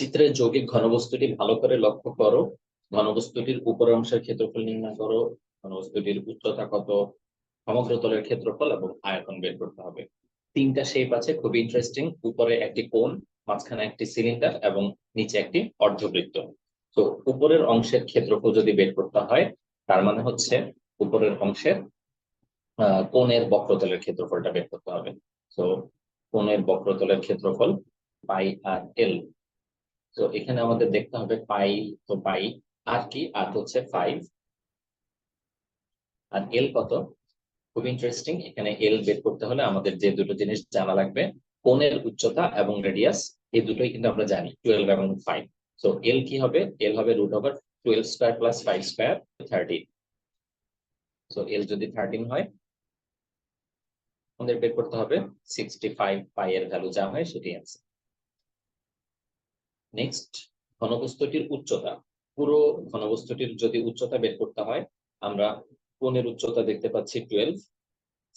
চিত্রের যৌগিক ঘনবস্তুটি ভালো করে লক্ষ্য করো। ঘনবস্তুটির উপরের অংশের ক্ষেত্রফল নির্ণয় করো। ঘনবস্তুটির উচ্চতা কত? সমগ্র তলের ক্ষেত্রফল এবং আয়তন বের করতে হবে। তিনটা শেপ আছে, খুবই ইন্টারেস্টিং উপরে একটি কোণ, মাঝখানে একটি সিলিন্ডার এবং নিচে একটি অর্ধবৃত্ত। তো উপরের অংশের ক্ষেত্রফল যদি বের করতে হয়, তার মানে হচ্ছে উপরের অংশের কোণের বক্রতলের ক্ষেত্রফলটা বের করতে হবে। তো কোণের বক্রতলের ক্ষেত্রফল পাই আর এল তো এখানে আমাদের দেখতে হবে পাই তো পাই আর কি? আর হচ্ছে ফাইভ আর এল কত? খুব ইন্টারেস্টিং এখানে এল বের করতে হলে আমাদের যে দুটো জিনিস জানা লাগবে, কোণের উচ্চতা এবং রেডিয়াস এই দুটোই কিন্তু আমরা জানি টুয়েলভ এবং ফাইভ তো এল কি হবে? এল হবে root over twelve square plus five square thirteen so L যদি থার্টিন হয়, আমাদের বের করতে হবে সিক্সটি ফাইভ পাই এর ভ্যালু যা হয় সেটি অ্যান্সার নেক্সট ঘনবস্তুটির উচ্চতা। পুরো ঘনবস্তুটির যদি উচ্চতা বের করতে হয়, আমরা কোণের উচ্চতা দেখতে পাচ্ছি টুয়েলভ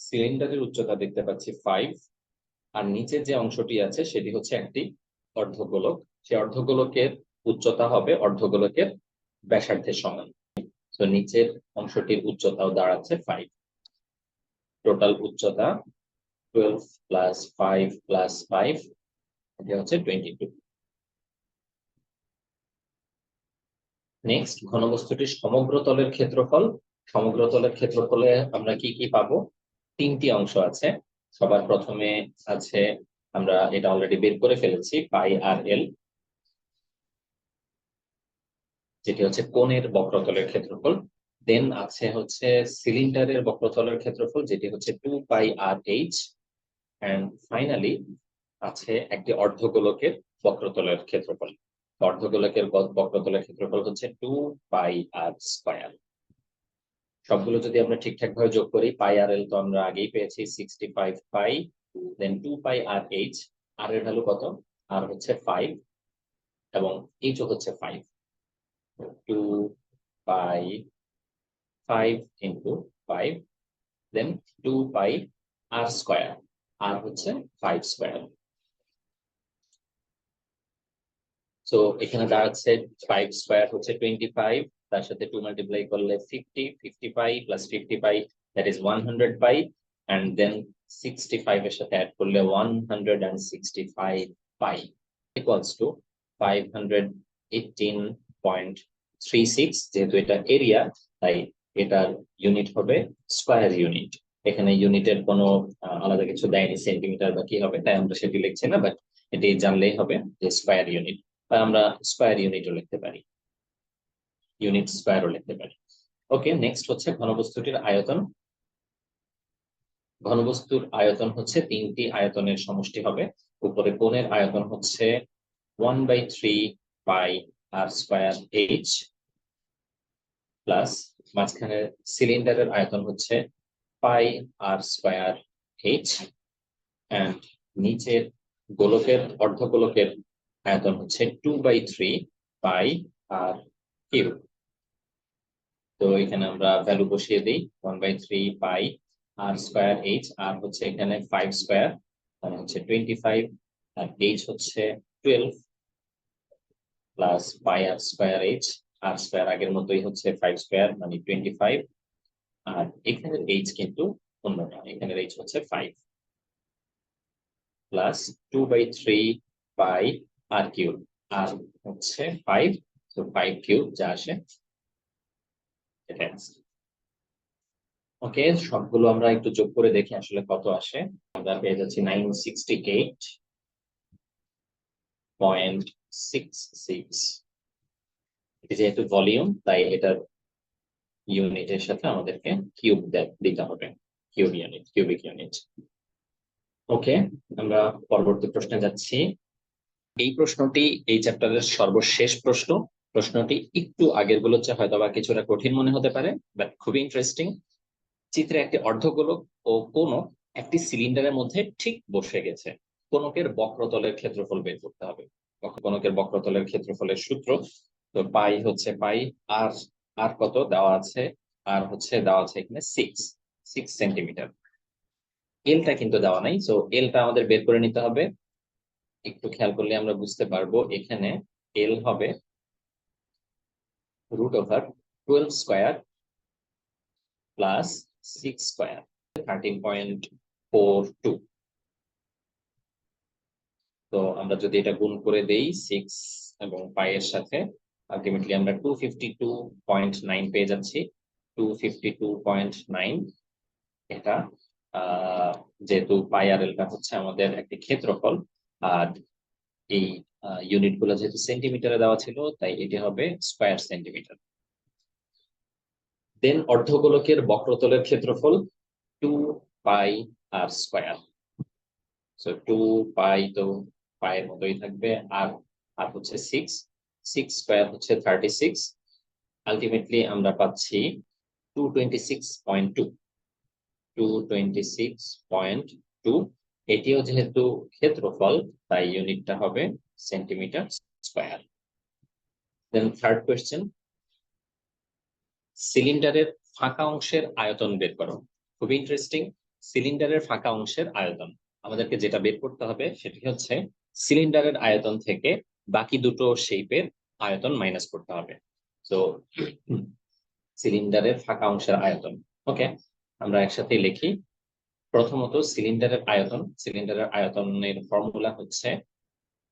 সিলিন্ডারের উচ্চতা দেখতে পাচ্ছি ফাইভ আর নিচে যে অংশটি আছে সেটি হচ্ছে একটি অর্ধগোলক। সেই অর্ধগোলকের উচ্চতা হবে অর্ধগোলকের ব্যাসার্ধের সমান। তো নিচের অংশটির উচ্চতাও দাঁড়াচ্ছে ফাইভ টোটাল উচ্চতা twelve plus five plus five এটা হচ্ছে টোয়েন্টি টু নেক্সট ঘনবস্তুটির সমগ্র তলের ক্ষেত্রফল। সমগ্র তলের ক্ষেত্রফলে আমরা কি কি পাবো? তিনটি অংশ আছে। সবার প্রথমে আছে, আমরা এটা অলরেডি বের করে ফেলেছি, পাই আর এল। যেটি হচ্ছে কোণের বক্রতলের ক্ষেত্রফল। দেন আছে হচ্ছে সিলিন্ডারের বক্রতলের ক্ষেত্রফল, যেটি হচ্ছে two pi r h and finally আছে একটি অর্ধগোলকের বক্রতলের ক্ষেত্রফল। অর্ধগোলকের বক্রতলের ক্ষেত্রফল হচ্ছে টু পাই আর স্কয়ার সবগুলো যদি আমরা ঠিকঠাক ভাবে যোগ করি পাই আর এল তো আমরা আগেই পেয়েছি sixty five pi then two pi r h r এর ভ্যালু কত? আর হচ্ছে ফাইভ এবং এইচ হচ্ছে five two pi five into five then two pi r square r হচ্ছে ফাইভ স্কয়ার সো এখানে দাঁড়াচ্ছে ফাইভ স্কোয়ার হচ্ছে টোয়েন্টি ফাইভ তার সাথে টু মাল্টিপ্লাই করলে fifty fifty pi plus fifty pi that is one hundred pi and then sixty five এর সাথে add করলে one hundred and sixty five pi equals two five hundred eighteen point three six যেহেতু এটা area তাই এটার unit হবে square unit এখানে ইউনিটের কোনো আলাদা কিছু দেয়নি সেন্টিমিটার বা কি হবে, তাই আমরা সেটি লিখছি না বাট এটি জানলেই হবে যে স্কোয়ার ইউনিট আমরা স্কোয়ার ইউনিটও লিখতে পারি। ইউনিট স্কোয়ারও লিখতে পারি। ওকে নেক্সট হচ্ছে ঘনবস্তুটির আয়তন। ঘনবস্তুর আয়তন হচ্ছে তিনটি আয়তনের সমষ্টি হবে। উপরে কোণের আয়তন হচ্ছে one by three pi r square h plus মাঝখানে সিলিন্ডারের আয়তন হচ্ছে pi r square h and নিচের গোলকের, অর্ধগোলকের আয়তন হচ্ছে two by three pi r cube তো এখানে আমরা ভ্যালু বসিয়ে দিই one by three pi r square h r হচ্ছে এখানে ফাইভ স্কোয়ার মানে হচ্ছে টোয়েন্টি ফাইভ আর এইচ হচ্ছে twelve plus pi r square h r square আগের মতোই হচ্ছে ফাইভ স্কোয়ার মানে টোয়েন্টি ফাইভ আর এখানের এইচ কিন্তু অন্যটা এখানের এইচ হচ্ছে five plus two by three pi r cube r হচ্ছে ফাইভ তো ফাইভ কিউব যা আসে ওকে সবগুলো আমরা একটু যোগ করে দেখি আসলে কত আসে। আমরা পেয়ে যাচ্ছি nine sixty eight point six six যেহেতু ভলিউম তাই এটার ইউনিটের সাথে আমাদেরকে কিউব দিতে হবে। Cube unit cubic unit okay আমরা পরবর্তী প্রশ্নে যাচ্ছি। এই প্রশ্নটি এই চ্যাপ্টারের সর্বশেষ প্রশ্ন। প্রশ্নটি একটু আগেরগুলো হয়তো বা কিছুটা কঠিন মনে হতে পারে বাট খুবই ইন্টারেস্টিং চিত্রে একটি অর্ধগোলক ও কোন একটি সিলিন্ডারের মধ্যে ঠিক বসে গেছে। কোনকের বক্রতলের ক্ষেত্রফল বের করতে হবে। কোনকের বক্রতলের ক্ষেত্রফলের সূত্র? তো পাই হচ্ছে পাই, আর আর কত দেওয়া আছে? আর হচ্ছে দেওয়া আছে এখানে সিক্স সিক্স সেন্টিমিটার এলটা কিন্তু দেওয়া নাই সো এলটা আমাদের বের করে নিতে হবে। একটু খেয়াল করলে আমরা বুঝতে পারব এখানে এল হবে root over twelve square plus six square thirteen point four two তো আমরা যদি এটা গুণ করে দেই সিক্স এবং পায়ের সাথে আলটিমেটলি আমরা two fifty two point nine পেয়ে যাচ্ছি। Two fifty two point nine এটা যেহেতু পাই আর এলটা হচ্ছে আমাদের একটি ক্ষেত্রফল আর এই ইউনিটগুলো যেহেতু সেন্টিমিটারে দেওয়া ছিল, তাই এটি হবে স্কোয়ার সেন্টিমিটার দেন অর্ধগোলকের বক্রতলের ক্ষেত্রফল two pi r square so two pi তো পায়ের মতোই থাকবে আর আর হচ্ছে সিক্স সিক্স স্কোয়ার হচ্ছে থার্টি সিক্স আলটিমেটলি আমরা পাচ্ছি two twenty six point two two twenty six point two এটিও যেহেতু ক্ষেত্রফল, তাই ইউনিটটা হবে centimetre square then third question সিলিন্ডারের ফাঁকা অংশের আয়তন বের করো। খুব ইন্টারেস্টিং সিলিন্ডারের ফাঁকা অংশের আয়তন। আমাদেরকে যেটা বের করতে হবে সেটি হচ্ছে সিলিন্ডারের আয়তন থেকে বাকি দুটো শেপের আয়তন মাইনাস করতে হবে। তো সিলিন্ডারের ফাঁকা অংশের আয়তন। ওকে আমরা একসাথে লিখি। প্রথমত সিলিন্ডারের আয়তন, সিলিন্ডারের আয়তনের ফর্মুলা হচ্ছে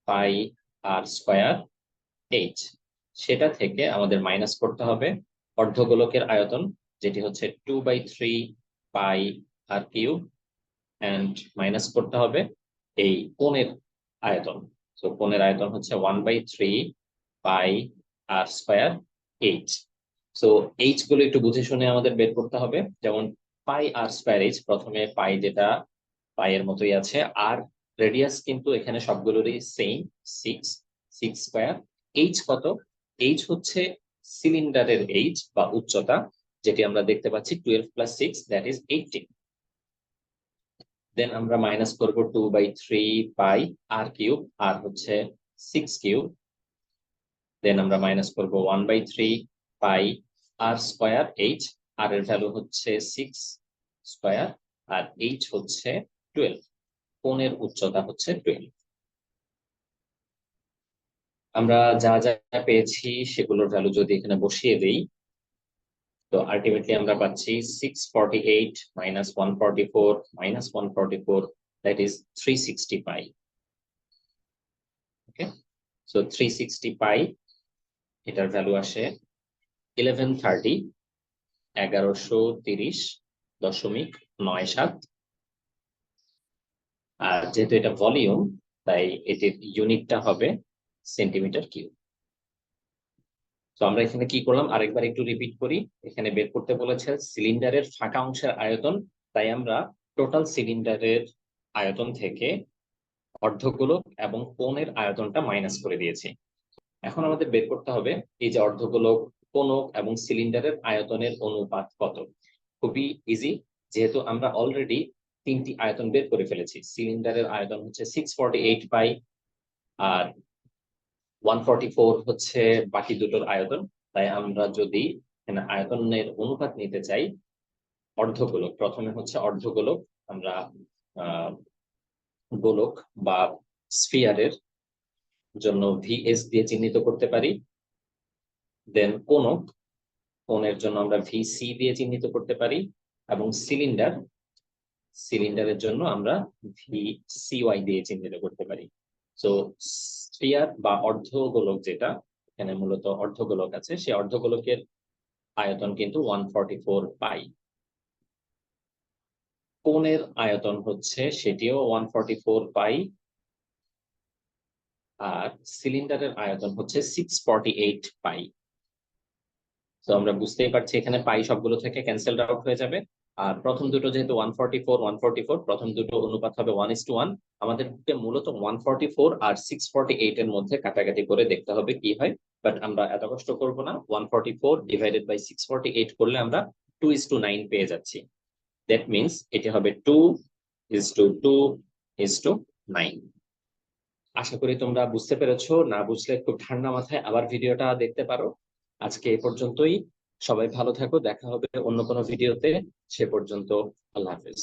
পাই আর স্কোয়ার এইচ সেটা থেকে আমাদের মাইনাস করতে হবে অর্ধগোলকের আয়তন, যেটি হচ্ছে two by three pi r cube and minus করতে হবে এই কোণের আয়তন। তো কোণের আয়তন হচ্ছে one by three pi r square h so এইচগুলো একটু বুঝে শুনে আমাদের বের করতে হবে। যেমন পাই আর স্কোয়ার এইচ প্রথমে পাই যেটা পাইয়ের মতোই আছে, আর রেডিয়াস কিন্তু এখানে সবগুলোরই same six six square h কত? এইচ হচ্ছে সিলিন্ডারের এইচ বা উচ্চতা, যেটি আমরা দেখতে পাচ্ছি twelve plus six that is eighteen then আমরা মাইনাস করব two by three pi r cube r হচ্ছে সিক্স কিউব দেন আমরা মাইনাস করব one by three pi r square h r এর ভ্যালু হচ্ছে সিক্স স্কোয়ার আর এইচ হচ্ছে twelve কোণের উচ্চতা হচ্ছে টুয়েলভ আমরা যা যা পেয়েছি সেগুলোর ভ্যালু যদি এখানে বসিয়ে দেই, তো আলটিমেটলি আমরা পাচ্ছি six forty eight minus one forty four minus one forty four that is three sixty pi okay so three sixty pi এটার ভ্যালু আসে ইলেভেন থার্টি এগারোশো তিরিশ দশমিক নয় সাত। আর যেহেতু এটা ভলিউম, তাই এটির ইউনিটটা হবে সেন্টিমিটার কিউব। তো আমরা এখানে কি করলাম? আরেকবার একটু রিপিট করি। এখানে বের করতে বলেছে সিলিন্ডারের ফাঁকা অংশের আয়তন। তাই আমরা টোটাল সিলিন্ডারের আয়তন থেকে অর্ধগোলক এবং কোণের আয়তনটা মাইনাস করে দিয়েছি। এখন আমাদের বের করতে হবে এই যে অর্ধগোলক কোণক এবং সিলিন্ডারের আয়তনের অনুপাত কত? খুবই ইজি যেহেতু আমরা অলরেডি তিনটি আয়তন বের করে ফেলেছি। সিলিন্ডারের আয়তন হচ্ছে সিক্স ফর্টি এইট বাই আর ওয়ান ফর্টি ফোর হচ্ছে বাকি দুটোর আয়তন। তাই আমরা যদি আয়তনের অনুপাত নিতে চাই, অর্ধগোলক, প্রথমে হচ্ছে অর্ধগোলক, আমরা গোলক বা স্ফিয়ারের জন্য ভিএস দিয়ে চিহ্নিত করতে পারি। দেন কোনক, কোনের জন্য আমরা ভি সি দিয়ে চিহ্নিত করতে পারি এবং সিলিন্ডার সিলিন্ডারের জন্য আমরা ভি সিওয়াই দিয়ে চিহ্নিত করতে পারি। সো স্পিয়ার বা অর্ধগোলক যেটা, এখানে মূলত অর্ধগোলক আছে, সেই অর্ধগোলকের আয়তন কিন্তু ওয়ান ফর্টি ফোর পাই কোণের আয়তন হচ্ছে সেটিও ওয়ান ফর্টি ফোর পাই আর সিলিন্ডারের আয়তন হচ্ছে সিক্স ফর্টি এইট পাই তো আমরা বুঝতেই পারছি এখানে পাই সবগুলো থেকে ক্যান্সেল আউট হয়ে যাবে। আর প্রথম দুটো যেহেতু one forty four one forty four প্রথম দুটো অনুপাত হবে ওয়ান ইস টু ওয়ান আমাদেরকে মূলত ওয়ান ফর্টি ফোর আর সিক্স ফর্টি এইট এর মধ্যে কাটাকাটি করে দেখতে হবে কি হয়। বাট আমরা এত কষ্ট করব না one forty four divided by six forty eight করলে আমরা টু ইস টু নাইন পেয়ে যাচ্ছি। দ্যাট মিনস এটি হবে two is to two is to nine আশা করি তোমরা বুঝতে পেরেছ। না বুঝলে খুব ঠান্ডা মাথায় আবার ভিডিওটা দেখতে পারো। আজকে এ পর্যন্তই। সবাই ভালো থাকো, দেখা হবে অন্য কোনো ভিডিওতে। সে পর্যন্ত আল্লাহ হাফেজ।